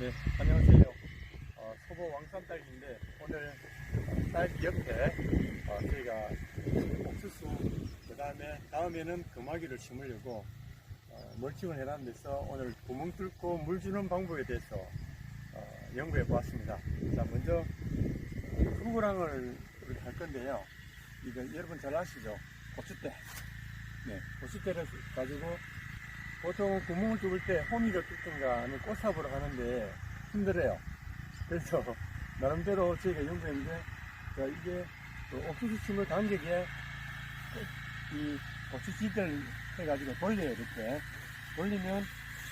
네, 안녕하세요. 어, 소보 왕산 딸기인데 오늘 딸기 옆에 어, 저희가 옥수수 그 다음에 다음에는 금화기를 심으려고 어, 멀칭을 해놨는 데서 오늘 구멍 뚫고 물 주는 방법에 대해서 어, 연구해 보았습니다. 자, 먼저 이렇게 할 건데요. 이거 여러분 잘 아시죠? 고추대. 네, 고추대를 가지고 보통 구멍을 뚫을 때 호미를 뚫든가 아니면 꽃삽으로 하는데 힘들어요. 그래서 나름대로 저희가 연구했는데 자, 이게 그 옥수수 심을 간격에 이 고추씨들 해가지고 돌려요 이렇게. 돌리면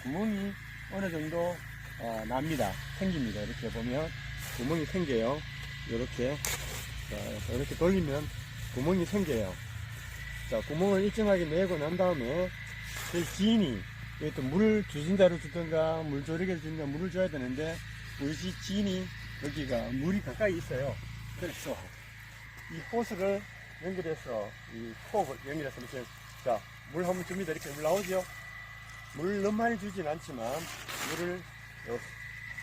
구멍이 어느 정도 어, 납니다. 생깁니다. 이렇게 보면 구멍이 생겨요. 이렇게. 자, 이렇게 돌리면 구멍이 생겨요. 자 구멍을 일정하게 내고 난 다음에 그 지인이 또 물을 주신자로 주든가 물 조리개를 주든가 물을 줘야 되는데 우리 집 지인이 여기가 물이 가까이 있어요. 그래서 이 호스를 연결해서 이 콕을 연결해서 이렇게 자물 한번 줍니다 이렇게 물 나오죠 물 너무 많이 주진 않지만 물을 요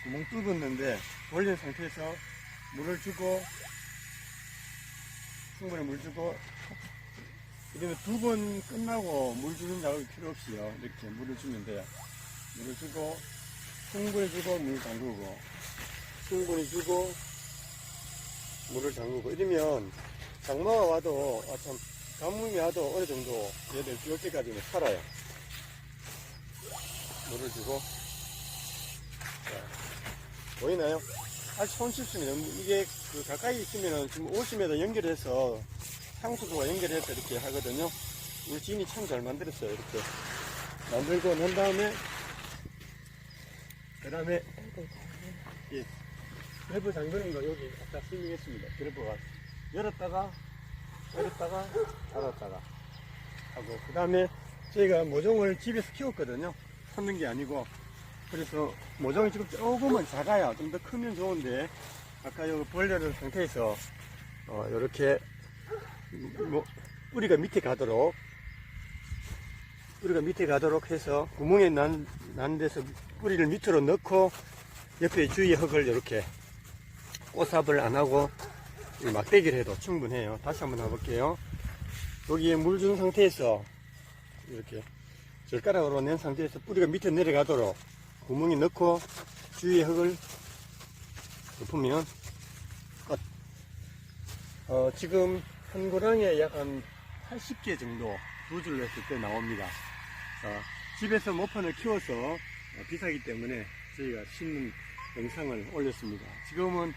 구멍 뚫었는데 돌린 상태에서 물을 주고 충분히 물 주고 그다음에 두번 끝나고 물 주는 작업이 필요 없이요. 이렇게 물을 주면 돼요. 물을 주고 충분히 주고 물 담그고 충분히 주고 물을 담그고 이러면 장마가 와도 아 참 가뭄이 와도 어느 정도 얘들 비올 때까지는 살아요. 물을 주고. 자, 보이나요? 아주 손쉽습니다 이게 그 가까이 있으면 지금 50m 연결해서 상수도와 연결해서 이렇게 하거든요. 지인이 참 잘 만들었어요 이렇게. 만들고 난 다음에 그 다음에 예, 드래프 잠그는 거 여기 아까 설명했습니다. 드래프가 열었다가 열었다가 닫았다가 하고 그 다음에 저희가 모종을 집에서 키웠거든요. 샀는 게 아니고. 그래서 모종이 지금 조금은 작아요. 좀더 크면 좋은데 아까 여기 벌려는 상태에서 어, 이렇게 뭐 뿌리가 밑에 가도록 뿌리가 밑에 가도록 해서 구멍에 난, 난 데서 뿌리를 밑으로 넣고 옆에 주위에 흙을 이렇게 꽃삽을 안 하고 이 막대기를 해도 충분해요. 다시 한번 해볼게요. 여기에 물 준 상태에서 이렇게 젓가락으로 낸 상태에서 뿌리가 밑에 내려가도록 구멍에 넣고 주위에 흙을 덮으면 끝. 어, 지금 한 고랑에 약 한 80개 정도 두 줄로 했을 때 나옵니다. 어, 집에서 모판을 키워서 어, 비싸기 때문에 저희가 심는 영상을 올렸습니다. 지금은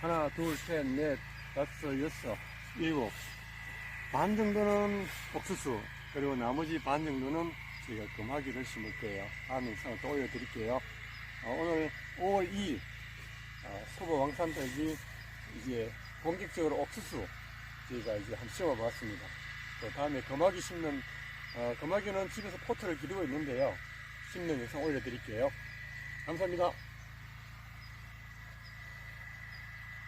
하나, 둘, 셋, 넷, 다섯, 여섯, 일곱 반 정도는 옥수수 그리고 나머지 반 정도는 저희가 금화기를 심을 거예요. 다음 영상을 또 올려드릴게요. 어, 오늘 5월 2일 어, 소보 왕산떡이 이제 본격적으로 옥수수 저희가 이제 한번 심어봤습니다. 또 다음에 금화기 심는 어, 금화기는 집에서 포트를 기르고 있는데요. 심는 영상 올려드릴게요. 감사합니다.